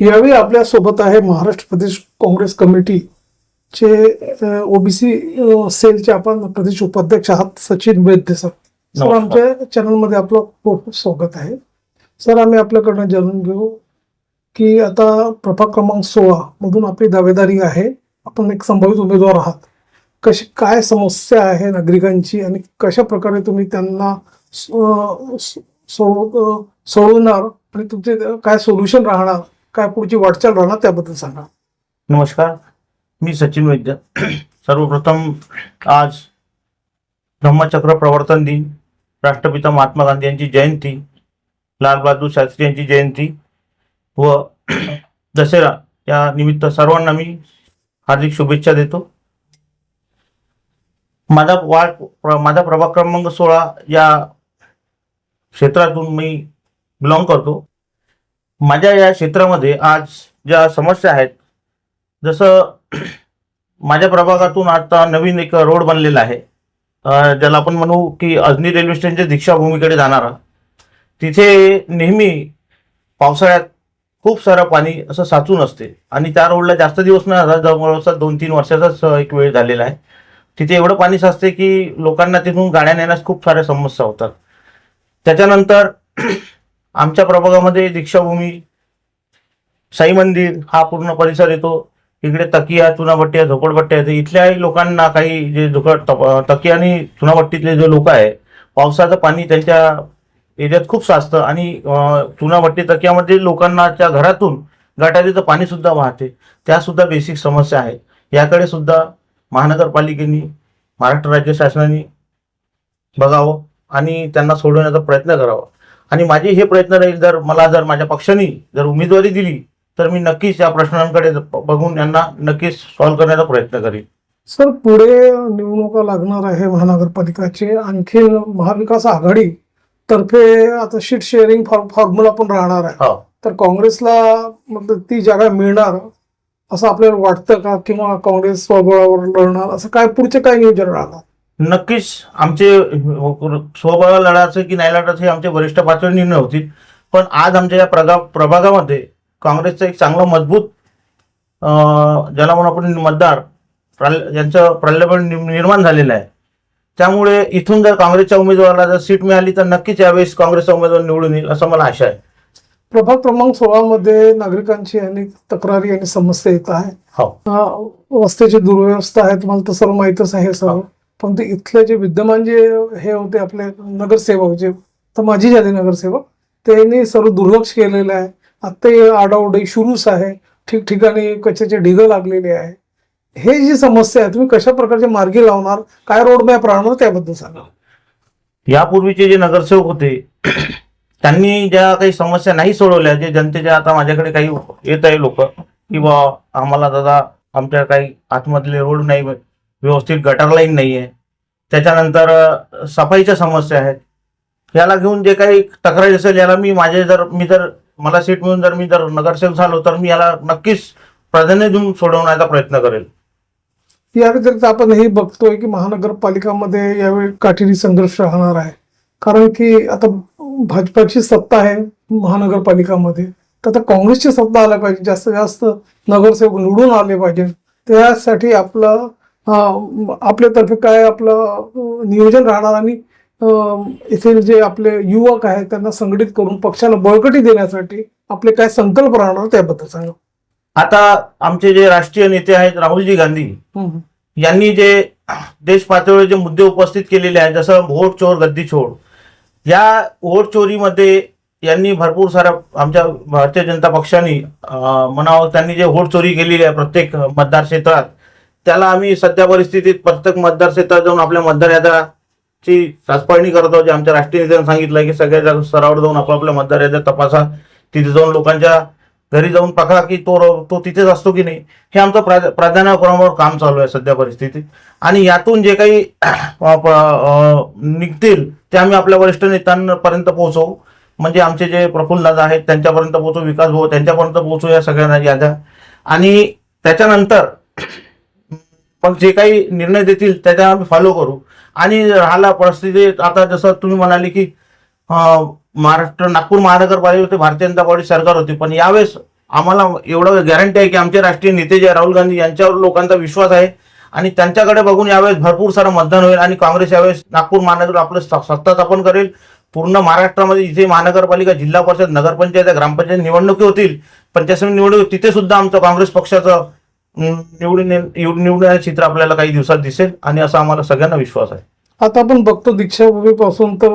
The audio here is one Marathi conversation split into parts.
यावेळी आपल्यासोबत आहे महाराष्ट्र प्रदेश काँग्रेस कमिटीचे ओबीसी सेलचे आपण प्रदेश उपाध्यक्ष आहात सचिन वैद्य सर. सर. आमच्या चॅनलमध्ये आपलं खूप खूप स्वागत आहे. सर आम्ही आपल्याकडनं जाणून घेऊ की आता प्रभाग क्रमांक सोळा मधून आपली दावेदारी आहे. आपण एक संभावित उमेदवार आहात. कशी काय समस्या आहे नागरिकांची आणि कशा प्रकारे तुम्ही त्यांना सोडवणार आणि तुमचे काय सोल्युशन राहणार काय पुढची वाटचाल राहणार त्याबद्दल सांगा. नमस्कार. मी सचिन वैद्य. सर्वप्रथम आज धम्मचक्र प्रवर्तन दिन राष्ट्रपिता महात्मा गांधी यांची जयंती लालबहादूर शास्त्री यांची जयंती व दसरा या निमित्त सर्वांना मी हार्दिक शुभेच्छा देतो. माझा वाट माझा प्रभाग क्रमांक सोळा या क्षेत्रातून मी बिलॉंग करतो. माझ्या या क्षेत्रामध्ये आज ज्या समस्या आहेत जसं माझ्या प्रभागातून आता नवीन एक रोड बनलेला आहे. ज्याला आपण म्हणू की अजनी रेल्वे स्टेशनच्या दीक्षाभूमीकडे जाणारा तिथे नेहमी पावसाळ्यात खूप सारं पाणी असं साचून असते. आणि त्या रोडला जास्त दिवस नाही झाला जवळपास दोन तीन वर्षाचाच एक वेळ झालेला आहे. तिथे एवढं पाणी साचते की लोकांना तिथून गाड्या नेण्यास खूप साऱ्या समस्या होतात. त्याच्यानंतर आमच्या प्रभागामध्ये दीक्षाभूमी साई मंदिर हा पूर्ण परिसर येतो. इकडे तकिया चुनाभट्ट्या झोपडपट्ट्या येते इथल्याही लोकांना काही जे झोपड तकिया आणि चुनाभट्टीतले जे लोक आहे पावसाचं पाणी त्यांच्या एरियात खूप साचतं आणि चुनाभट्टी तकियामध्ये लोकांनाच्या घरातून गटारीचं पाणीसुद्धा वाहते. त्यासुद्धा बेसिक समस्या आहे. याकडे सुद्धा महानगरपालिकेने महाराष्ट्र राज्य शासनाने बघावं आणि त्यांना सोडवण्याचा प्रयत्न करावा. आणि माझे हे प्रयत्न राहील जर मला जर माझ्या पक्षाने जर उमेदवारी दिली तर मी नक्कीच या प्रश्नांकडे बघून यांना नक्कीच सॉल्व्ह करण्याचा प्रयत्न करीन. सर पुढे निवडणुका लागणार आहे महानगरपालिकाचे. आणखी महाविकास आघाडी तर्फे आता शीट शेअरिंग फॉर्म्युला पण राहणार आहे. हो. तर काँग्रेसला मतलब ती जागा मिळणार असं आपल्याला वाटतं का? किंवा काँग्रेस स्वबळावर लढणार? असं काय पुढचे काय नियोजन राहणार? नक्कीच आमचे स्वबळ लढायचं की नाही लढायचं हे आमचे वरिष्ठ पातळी निर्णय होतील. पण आज आमच्या या प्रगा प्रभागामध्ये काँग्रेसचं एक चांगलं मजबूत ज्याला म्हणून आपण मतदार यांचं प्रलोभन नि- निर्माण झालेलं आहे. त्यामुळे इथून जर काँग्रेसच्या उमेदवाराला जर सीट मिळाली तर नक्कीच यावेळेस काँग्रेसचा उमेदवार निवडून येईल असं मला आशा आहे. प्रभाग क्रमांक सोळा मध्ये नागरिकांची अनेक तक्रारी आणि समस्या येत आहे. हो. रस्त्याची दुर्व्यवस्था आहे तुम्हाला तर सर्व माहीतच आहे सर्व पण ते इथले जे विद्यमान जे हे होते आपले नगरसेवक जे तर माझी झाले नगरसेवक त्यांनी सर्व दुर्लक्ष केलेलं आहे. आता हे सुरूच आहे. ठिकठिकाणी कचऱ्याचे ढिगं लागलेले आहे. हे जी समस्या आहे तुम्ही कशा प्रकारचे मार्गी लावणार? काय रोडमॅप राहणार त्याबद्दल सांगा. यापूर्वीचे जे नगरसेवक होते त्यांनी ज्या काही समस्या नाही सोडवल्या जे जनतेच्या आता माझ्याकडे काही येत आहे लोक की बा आम्हाला दादा आमच्या काही आतमधले रोड नाही व्यवस्थित गटर लाईन नाही आहे त्याच्यानंतर सफाईच्या समस्या आहेत. याला घेऊन जे काही तक्रारी असेल याला मी माझे जर मी जर मला सीट मिळून जर मी जर नगरसेवक झालो तर मी याला नक्कीच प्राधान्य देऊन सोडवण्याचा प्रयत्न करेल. या व्यतिरिक्त आपण हे बघतोय की महानगरपालिकामध्ये यावेळी काटेरी संघर्ष राहणार आहे. कारण की आता भाजपाची सत्ता आहे महानगरपालिकामध्ये. तर आता काँग्रेसची सत्ता आल्या पाहिजे जास्तीत जास्त नगरसेवक निवडून आले पाहिजे. त्यासाठी आपलं आपल्यातर्फे काय आपलं नियोजन राहणार आणि येथील जे आपले युवक आहेत त्यांना संघटित करून पक्षाला बळकटी देण्यासाठी आपले काय संकल्प राहणार त्याबद्दल सांगा आता आमचे जे राष्ट्रीय नेते आहेत राहुलजी गांधी. यांनी जे देश पातळीवर जे मुद्दे उपस्थित केलेले आहेत जसं वोट चोर गद्दी छोड या वोट चोरीमध्ये यांनी भरपूर साऱ्या आमच्या भारतीय जनता पक्षाने म्हणावं त्यांनी जे वोट चोरी केलेली आहे प्रत्येक मतदार क्षेत्रात त्याला आम्ही सध्या परिस्थितीत प्रत्येक मतदार क्षेत्रात जाऊन आपल्या मतदार याद्याची चाचपणी करत आहोत. जे आमच्या राष्ट्रीय नेत्यांनी सांगितलं की सगळ्या जाग- स्तरावर जाऊन आपापल्या मतदार याद्या तपासा. तिथे जाऊन लोकांच्या घरी जाऊन बघा की तो तो तिथेच असतो की नाही? हे आमचं प्रा- प्राधान्यक्रमावर काम चालू आहे सध्या परिस्थितीत. आणि यातून जे काही निघतील ते आम्ही आपल्या वरिष्ठ नेत्यांपर्यंत पोहोचवू. म्हणजे आमचे जे प्रफुल्ल दादा आहेत त्यांच्यापर्यंत पोहोचू विकास भाऊ त्यांच्यापर्यंत पोहोचू या सगळ्यांना याद्या. आणि त्याच्यानंतर मग जे काही निर्णय देतील त्याच्या आम्ही फॉलो करू. आणि राहिला परिस्थिती आता जसं तुम्ही म्हणाले की महाराष्ट्र नागपूर महानगरपालिका होते भारतीय जनता पार्टी सरकार होती. पण यावेळेस आम्हाला एवढं गॅरंटी आहे की आमचे राष्ट्रीय नेते जे राहुल गांधी यांच्यावर लोकांचा विश्वास आहे. आणि त्यांच्याकडे बघून यावेळेस भरपूर सारं मतदान होईल आणि काँग्रेस यावेळेस नागपूर महानगर आपलं स- सत्ता स्थापन करेल. पूर्ण महाराष्ट्रामध्ये जिथे महानगरपालिका जिल्हा परिषद नगरपंचायत ग्रामपंचायत निवडणुकी होतील. पंचायत निवडणूक तिथे सुद्धा आमचं काँग्रेस पक्षाचं निवडून निवडून चित्र आपल्याला काही दिवसात दिसेल आणि असा आम्हाला सगळ्यांना विश्वास आहे. आता आपण बघतो दीक्षाभूमीपासून तर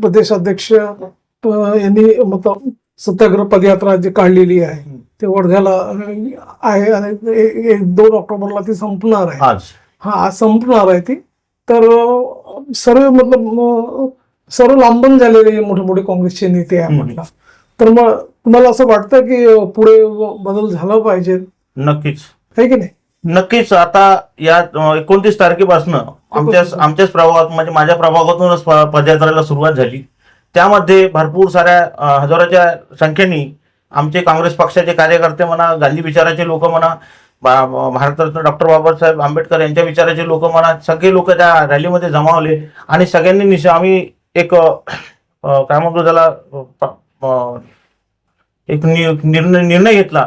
प्रदेश अध्यक्ष अं, यांनी मतलब सत्याग्रह पदयात्रा जी काढलेली आहे ते वर्ध्याला आहे आणि दोन ऑक्टोबरला ती संपणार आहे. आज. हा आज संपणार आहे ती. तर सर्व मतलब सर्व लांबन झालेले मोठे मोठे काँग्रेसचे नेते आहे. म्हटलं. तर मग तुम्हाला असं वाटतं की पुढे बदल झाला पाहिजे? नक्कीच. आहे की नाही? नक्कीच. आता या एकोणतीस तारखेपासून आमच्या आमच्याच प्रभागात म्हणजे माझ्या प्रभागातूनच पदयात्रेला सुरुवात झाली. त्यामध्ये भरपूर साऱ्या हजारोच्या संख्येने आमचे काँग्रेस पक्षाचे कार्यकर्ते म्हणा गांधी विचाराचे लोक म्हणा भारतरत्न डॉक्टर बाबासाहेब आंबेडकर यांच्या विचाराचे लोक म्हणा सगळे लोक त्या रॅलीमध्ये जमावले आणि सगळ्यांनी निश्चय आम्ही एक काय म्हणतो त्याला एक निर्णय निर्णय घेतला.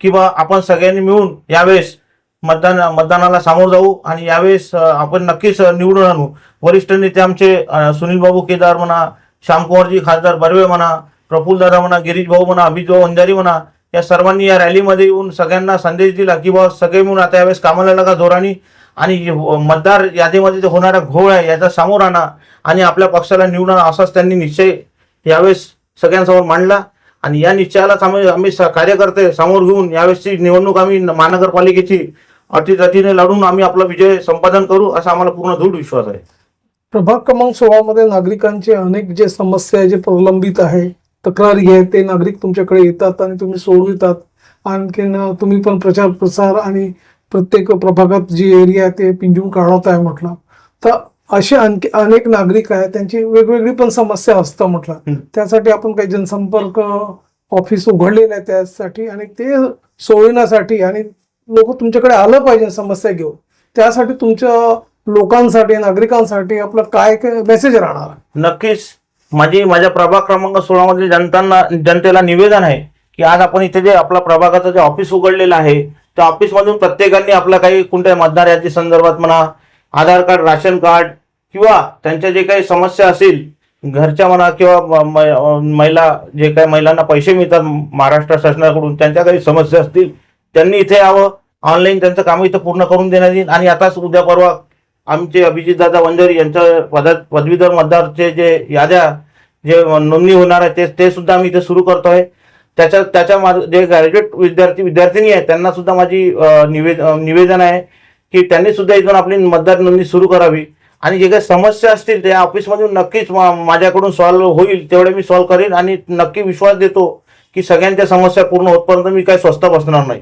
की आपण सगळ्यांनी मिळून यावेळेस मतदान मतदानाला सामोर जाऊ आणि यावेळेस आपण नक्कीच निवडून आणू. वरिष्ठ नेते आमचे सुनील बाबू केदार म्हणा श्यामकुमारजी खासदार बर्वे म्हणा प्रफुल्लदादा म्हणा गिरीश भाऊ म्हणा अभिजभाऊ अंधारी अंजारी म्हणा या सर्वांनी या रॅलीमध्ये येऊन सगळ्यांना संदेश दिला की बाबा सगळे मिळून आता यावेळेस कामाला लागा जोरानी आणि मतदार यादीमध्ये जो होणारा घोळ आहे याचा सामोर आणा आणि आपल्या पक्षाला निवडणार असाच त्यांनी निश्चय यावेळेस सगळ्यांसमोर मांडला. आणि या निश्चयालाच आम्ही आम्ही कार्यकर्ते समोर घेऊन यावेळेसची निवडणूक आम्ही महानगरपालिकेची अटीतटीने लढून आम्ही आपला विजय संपादन करू असा आम्हाला पूर्ण दृढ विश्वास आहे. प्रभाग क्रमांक सोळा मध्ये नागरिकांचे अनेक जे समस्या आहे, जे प्रलंबित आहे तक्रारी आहे ते नागरिक तुमच्याकडे येतात आणि तुम्ही सोडवितात आणखीन तुम्ही पण प्रचार प्रसार आणि प्रत्येक प्रभागात जी एरिया आहे ते पिंजून काढत आहे म्हटलं. तर असे आणखी अनेक नागरिक आहे त्यांची वेगवेगळी पण समस्या असतं म्हटलं. त्यासाठी आपण काही जनसंपर्क ऑफिस उघडलेलं आहे त्यासाठी आणि ते सोडविण्यासाठी आणि लोक तुमच्याकडे आलं पाहिजे समस्या घेऊन. त्यासाठी तुमच्या लोकांसाठी नागरिकांसाठी आपलं काय काय मेसेज राहणार? नक्कीच. माझी माझ्या प्रभाग क्रमांक सोळा मधील जनतांना जनतेला निवेदन आहे की आज आपण इथे जे आपला प्रभागाचं जे ऑफिस उघडलेलं आहे त्या ऑफिस मधून प्रत्येकाने आपला काही कोणत्या मतदार यादी संदर्भात म्हणा आधार कार्ड राशन कार्ड किंवा त्यांच्या जे काही समस्या असेल घरच्या म्हणा किंवा म- महिला जे काही महिलांना पैसे मिळतात महाराष्ट्र शासनाकडून त्यांच्या काही समस्या असतील त्यांनी इथे यावं. ऑनलाईन त्यांचं काम इथं पूर्ण करून देण्यात येईल. आणि आताच उद्या परवा आमचे अभिजितदादा वंजारी यांच्या पद पदवीधर मतदारचे जे याद्या जे नोंदणी होणार आहे ते ते सुद्धा आम्ही इथे सुरू करतो आहे. त्याच्या त्याच्या मा- जे ग्रॅज्युएट विद्यार्थी विद्यार्थिनी आहेत त्यांना सुद्धा माझी निवेद निवेदन आहे की त्यांनी सुद्धा इथून आपली मतदार नोंदणी सुरू करावी. आणि जे काही समस्या असतील त्या ऑफिसमधून नक्कीच माझ्याकडून सॉल्व्ह होईल तेवढे मी सॉल्व्ह करेन आणि नक्की विश्वास देतो की सगळ्यांच्या समस्या पूर्ण होतपर्यंत मी काही स्वस्त बसणार नाही.